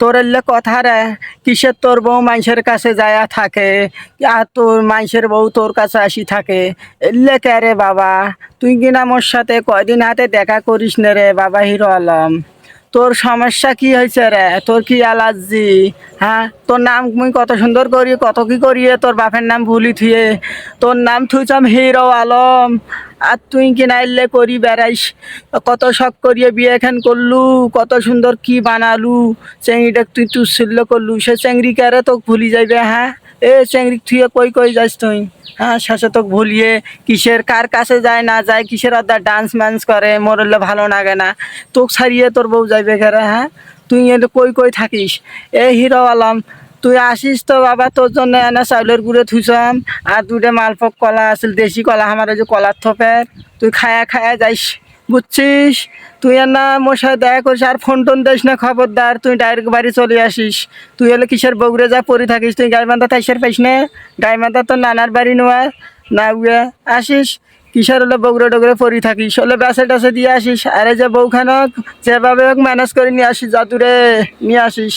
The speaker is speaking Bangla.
তোর এলে কথা রে, কিসের তোর বউ মানুষের কাছে যায়া থাকে? আর তোর মানুষের বউ তোর কাছে আসি থাকে। এলে কে রে বাবা? তুই কিনা মোর সাথে কয়দিন হাতে দেখা করিস না রে বাবা হিরো আলম? তোর সমস্যা কি হয়েছে রে? তোর কি অ্যালার্জি? হ্যাঁ? তোর নাম মুই কত সুন্দর করি, কত কি করিয়ে তোর বাপের নাম ভুলি থুয়ে তোর নাম থুইছাম হিরো আলম। আর তুই কিনা এলে করি বেড়াইস? কত শখ করিয়ে বিয়ে এখান করলু, কত সুন্দর কি বানালু, চেংড়িটা তুই তুচ্ছিল্য করলু, সে চেংড়ি কেরে তোকে ভুলি যাইবে হ্যাঁ? এ চেংড়ি থুয়ে কই কই যাস তুই? হ্যাঁ শেষে তোকে ভুলিয়ে কিসের, কার কাছে যায় না যায়, কিসের আদা ডান্স ম্যান্স করে, মোর মরলে ভালো লাগে না। তোক ছাড়িয়ে তোর বউ যাইবে কেরে হ্যাঁ? তুই এলে কই কই থাকিস? এ হিরো আলম, তুই আসিস তো বাবা তোর জন্য এনে চাউলের গুঁড়ে থুইছাম, আর দুটো মালপক কলা আছিল, দেশি কলা, আমার যে কলার থপের, তুই খায়া খায়া যাইস। বুঝছিস? তুই আর না সাথে দেখা করিস, আর ফোন টোন দিস না, খবরদার, তুই ডাইরেক্ট বাড়ি চলে আসিস। তুই হলে কিসের বগুড়ে যা পড়ে থাকিস, তুই গাই গাইবান্ধা থাইসের পাইস না? গাইবান্ধা তোর নানার বাড়ি নোয়া, না উয়ে, আসিস? কিসের হলে বগুড়ে ডগুড়ে পড়ে থাকিস? হলে বেসে টেসে দিয়ে আসিস? আরে যে বউখানক, যেভাবে হোক ম্যানেজ করে নিয়ে আসিস, যা দূরে নিয়ে আসিস।